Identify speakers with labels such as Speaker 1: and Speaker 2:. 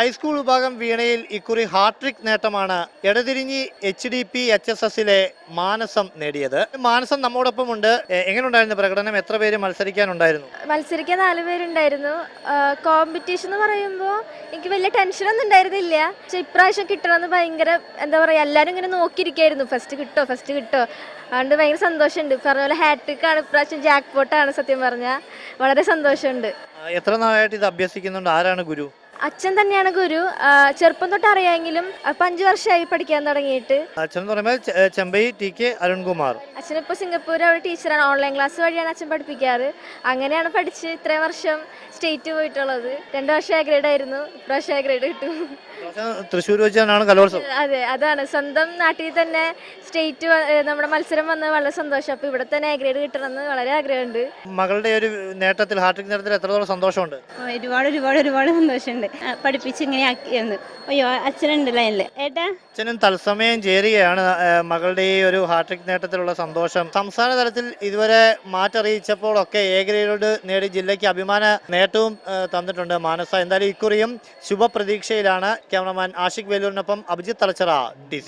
Speaker 1: High school വിഭാഗം വീണയിൽ ഇക്കുറി ഹാട്രിക് നേട്ടമാണ് Edathirinji H D P H S എസിലെ മാനസം നേടിയത്. മാനസം നമ്മോടൊപ്പം ഉണ്ട് എങ്ങനെയുണ്ടായിരുന്നു പ്രകടനം? എത്ര പേര് മത്സരിക്കാനുണ്ടായിരുന്നു?
Speaker 2: മത്സരിക്കാൻ നാല് പേരുണ്ടായിരുന്നു. കോമ്പറ്റീഷൻ എന്ന് പറയുമ്പോൾ എനിക്ക് വലിയ ടെൻഷനൊന്നും ഉണ്ടായിരുന്നില്ല. പക്ഷെ ഇപ്രാവശ്യം കിട്ടണമെന്ന് ഭയങ്കര എന്താ പറയുക എല്ലാവരും ഇങ്ങനെ നോക്കിയിരിക്കായിരുന്നു. ഫസ്റ്റ് കിട്ടോ ഫസ്റ്റ് കിട്ടോ. അതുകൊണ്ട് ഭയങ്കര സന്തോഷമുണ്ട്. പറഞ്ഞ പോലെ ഹാട്രിക്കാണ് ഇപ്രാവശ്യം ജാക്ക് പോട്ടാണ് സത്യം പറഞ്ഞാൽ വളരെ സന്തോഷമുണ്ട്.
Speaker 1: എത്ര നാളായിട്ട് ഇത് അഭ്യസിക്കുന്നുണ്ട്? ആരാണ് ഗുരു?
Speaker 2: അച്ഛൻ തന്നെയാണ് ഗുരു. ചെറുപ്പം തൊട്ട് അറിയാമെങ്കിലും അപ്പൊ അഞ്ചു വർഷമായി പഠിക്കാൻ തുടങ്ങിയിട്ട്.
Speaker 1: അച്ഛൻ എന്ന് പറയുമ്പോൾ ചെമ്പൈ ടി കെ അരുൺകുമാർ.
Speaker 2: അച്ഛനിപ്പോൾ സിംഗപ്പൂർ അവിടെ ടീച്ചറാണ്. ഓൺലൈൻ ക്ലാസ് വഴിയാണ് അച്ഛൻ പഠിപ്പിക്കാറ്. അങ്ങനെയാണ് പഠിച്ച് ഇത്രയും വർഷം സ്റ്റേറ്റ് പോയിട്ടുള്ളത്. രണ്ടു വർഷം എ ഗ്രേഡ് ആയിരുന്നു. ഇപ്രാവശ്യം എ ഗ്രേഡ് കിട്ടും.
Speaker 1: തൃശ്ശൂർ വെച്ചാണ് കലോത്സവം.
Speaker 2: അതെ അതാണ്. സ്വന്തം നാട്ടിൽ തന്നെ സ്റ്റേറ്റ് നമ്മുടെ മത്സരം വന്ന് വളരെ സന്തോഷം. അപ്പൊ ഇവിടെ തന്നെ എ ഗ്രേഡ് കിട്ടണമെന്ന് വളരെ ആഗ്രഹമുണ്ട്.
Speaker 1: മകളുടെ ഒരു നേട്ടത്തിൽ ഹാട്രിക് നേട്ടത്തിൽ എത്രത്തോളം സന്തോഷമുണ്ട്?
Speaker 3: ഒരുപാട് ഒരുപാട് ഒരുപാട് സന്തോഷമുണ്ട്. പഠിപ്പിച്ച് ഇങ്ങനെ ആക്കിയെന്ന്. അയ്യോ അച്ഛനുണ്ട് ലൈനിൽ ഏട്ടാ?
Speaker 1: അച്ഛനും തത്സമയം ചേരുകയാണ്. മകളുടെ ഈ ഒരു ഹാട്രിക് നേട്ടത്തിലുള്ള സന്തോഷം. സംസ്ഥാന തലത്തിൽ ഇതുവരെ മാറ്ററിയിച്ചപ്പോഴൊക്കെ എ നേടി ജില്ലയ്ക്ക് അഭിമാന നേട്ടവും തന്നിട്ടുണ്ട് മാനസ. എന്തായാലും ഇക്കുറിയും ശുഭപ്രതീക്ഷയിലാണ് ക്യാമറമാൻ ആഷിഖ് വേലൂരിനൊപ്പം അഭിജിത്ത് തലച്ചറ ഡി